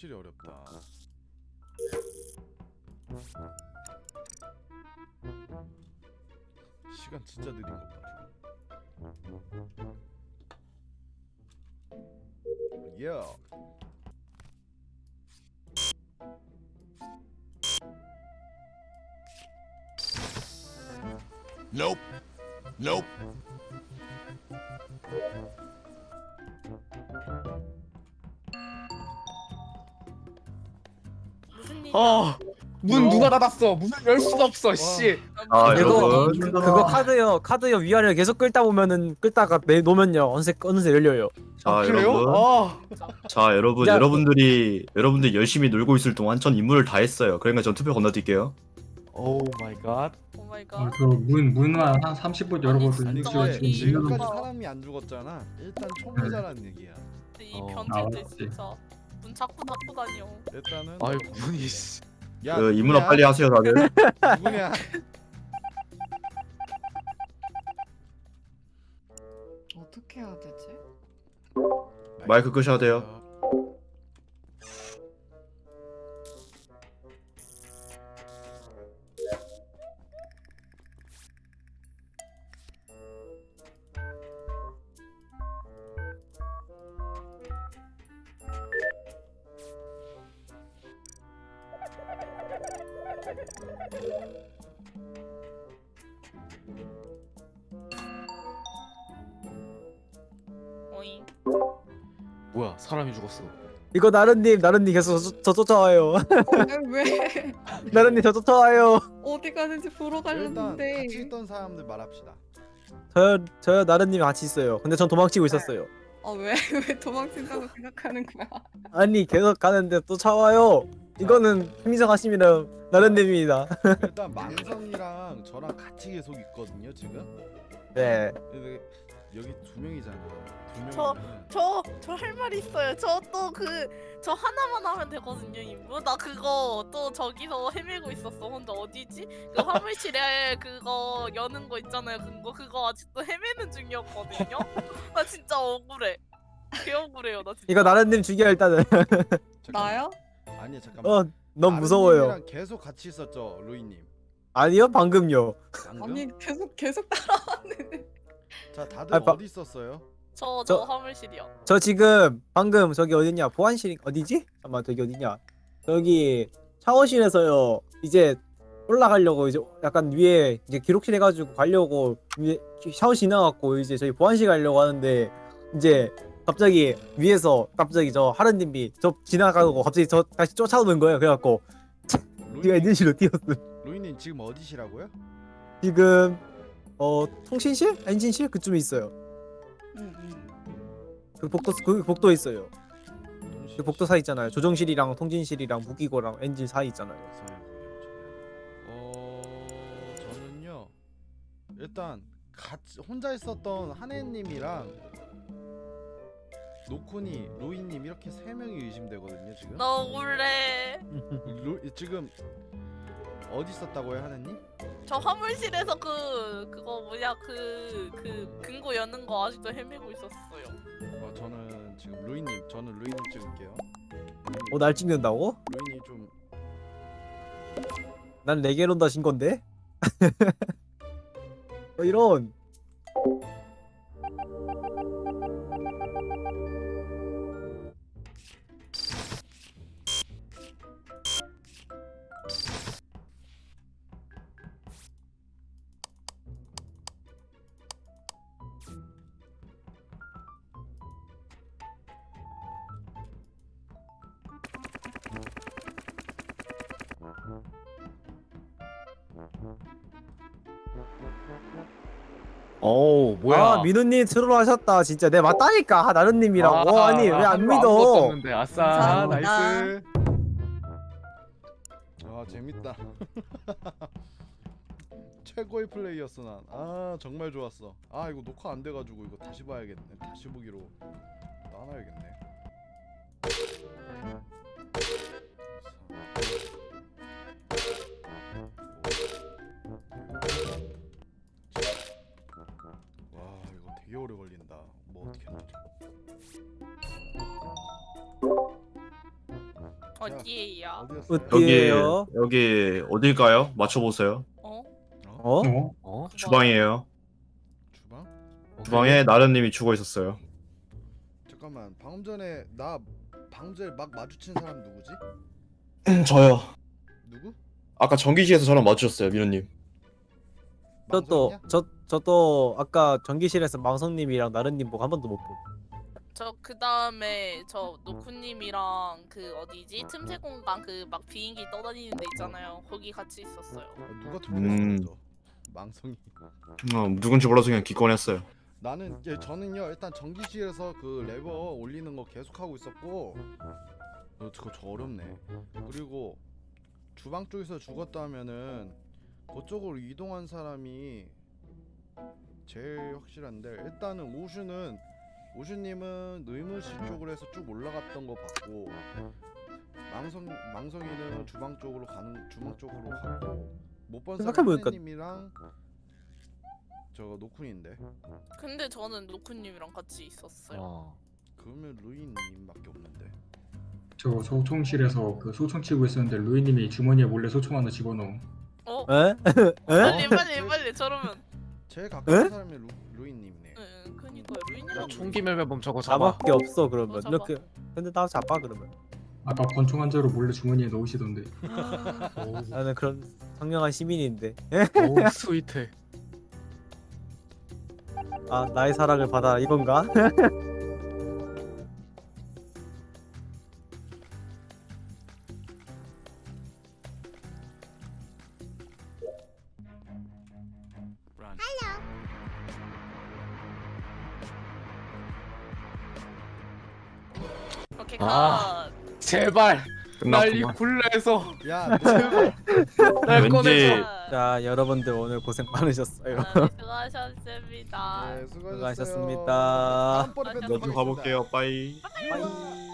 확실히 어렵다. 시간 진짜 느린 것 봐. 야. Nope. 아, 문 누가 닫았어? 문을 열 수가 없어, 씨. 아 이거 여러분 그, 그거 카드요 카드요 위아래 계속 끌다 보면은 끌다가 내 놓으면요 어느새 어느새 열려요. 자 아, 그래요? 여러분 아, 자 여러분 야. 여러분들이 여러분들 열심히 놀고 있을 동안 전 임무를 다 했어요 그러니까 전 투표 건너뛸게요 오 마이 갓. 오 마이 어, 갓. 그문 문만 한 30분 열어보고 아니, 진짜 이- 지금까지 지금까지 사람이 안 죽었잖아. 일단 초보자라는 얘기야. 이 어, 변태들 나왔지. 진짜 문 자꾸 닫고 다녀. 일단은 아이 문이 씨. 야그 누구냐? 빨리 하세요 다들 누구냐? 어떻게 해야 되지? 마이크 끄셔야 돼요 뭐야? 사람이 죽었어. 이거 나른님 나른님 계속 저, 저 쫓아와요. 왜 나른님 저 쫓아와요. 어디 가는지 보러 일단 가려는데 같이 있던 사람들 말합시다. 저요 저요 나른님 같이 있어요. 근데 전 도망치고 있었어요. 아왜 왜 도망친다고 생각하는 거야? 아니 계속 가는데 쫓아와요. 이거는 행정하심이라 나른님입니다. 일단 망성이랑 저랑 같이 계속 있거든요 지금. 네. 근데 여기 두 명이잖아. 두 저- 명이면 저저할말 있어요. 저 또 그 저 하나만 하면 되거든요, 임무. 나 그거 또 저기서 헤매고 있었어. 혼자 어디지? 그 화물실에 그거 여는 거 있잖아요. 그거 그거 아직도 헤매는 중이었거든요. 나 진짜 억울해. 개 억울해요, 나 진짜. 이거 나른님 죽여 일단은. 나요? 아니 잠깐만. 어 너무 무서워요. 아르님이랑 계속 같이 있었죠 루이님. 아니요 방금요. 방금? 아니 계속 계속 따라왔는데 자 다들 아, 바- 어디 있었어요? 저, 저- 저 화물실이요. 저 지금 방금 저기 어디냐 보안실 어디지? 잠깐만 저기 어디냐 저기 샤워실에서요 이제 올라가려고 이제 약간 위에 이제 기록실 해가지고 가려고 위에 샤워실 지나갔고 이제 저희 보안실 가려고 하는데 이제 갑자기 위에서 갑자기 저 하르님이 저 지나가고 갑자기 저 다시 쫓아오는 거예요 그래갖고 네가 루이님, 엔진실로 뛰었음 루이님 지금 어디시라고요? 지금 어 통신실? 엔진실 그쯤에 있어요 응 응 그 복도 그 복도에 있어요 그 복도 사이 있잖아요 조정실이랑 통진실이랑 무기고랑 엔진 사이 있잖아요 어 저는요 일단 같이 혼자 있었던 한혜님이랑 노코니, 루이님 이렇게 세 명이 의심되거든요 지금. 나 억울해. 루, 지금 어디 있었다고요 한혜님? 저 화물실에서 그 그거 뭐냐 그 그 금고 여는 거 아직도 헤매고 있었어요. 어 저는 지금 루이님, 저는 루이님 찍을게요. 어날 찍는다고? 루이님 좀 난 레게론다 신 건데? 어, 이런 오 뭐야? 아 민우님 트롤 하셨다 진짜 내 맞다니까 아, 나른님이라고 아, 아니 왜 안 믿어 없는데. 아싸 감사합니다. 나이스. 아 재밌다. 최고의 플레이였어 난. 아 정말 좋았어. 아 이거 녹화 안 돼가지고 이거 다시 봐야겠네. 다시 보기로 따놔야겠네. 되게 오래 걸린다. 뭐 어떻게 하지? 어디에요? 어디였어요? 어디- 여기 어디예요? 여기 어딜까요? 맞춰보세요. 어? 어? 어? 어? 주방이에요. 주방? 주방에 나른님이 죽어 있었어요. 잠깐만 방금 전에 나 방금 전에 막 마주친 사람 누구지? 저요. 누구? 아까 전기실에서 저랑 마주쳤어요, 민호님. 저도 망성이냐? 저 저도 아까 전기실에서 망성님이랑 나른님 보고 한 번도 못 보. 저그 다음에 저 노쿠님이랑 그 어디지 틈새 공간 그 막 비행기 떠다니는 데 있잖아요. 거기 같이 있었어요. 어, 누가 투표했어 음. 먼저? 망성이. 어, 누군지 몰라서 그냥 기권했어요. 나는 예, 저는요 일단 전기실에서 그 레버 올리는 거 계속 하고 있었고 어, 그거 저 어렵네. 그리고 주방 쪽에서 죽었다면은 그쪽으로 이동한 사람이 제일 확실한데 일단은 오슈는 오슈님은 의무실 쪽으로 해서 쭉 올라갔던 거 봤고 망성 망성이는 주방 쪽으로 가는 주방 쪽으로 갔고 못본 사람 생각해보니까- 하느님이랑 저거 노쿤인데 근데 저는 노쿠님이랑 같이 있었어요. 어. 그러면 루이님밖에 없는데 저 소총실에서 그 소총 치고 있었는데 루이님이 주머니에 몰래 소총 하나 집어넣음. 어? 에? 에? 빨리 빨리 빨리 저러면. 제일 가까운 에? 사람이 루, 루이님이네 응, 그니까 루인이랑 야, 총기 멜매범 저거 잡아. 나밖에 없어 그러면 어, 잡아. 이렇게 근데 나 잡아 그러면 아까 권총 한 자루 몰래 주머니에 넣으시던데. 오, 나는 그런 상냥한 시민인데 오 스위트. 아 나의 사랑을 받아 이건가? 오케이 아. 컷. 제발 날이 끝났구만. 굴레에서 야 너, 날 왠지- 꺼내줘. 컷. 자 여러분들 오늘 고생 많으셨어요 아, 네, 수고하셨습니다. 네, 수고하셨어요 수고하셨습니다. 다음번에 뵙도록 먼저 하겠습니다. 가볼게요. 빠이. 빠이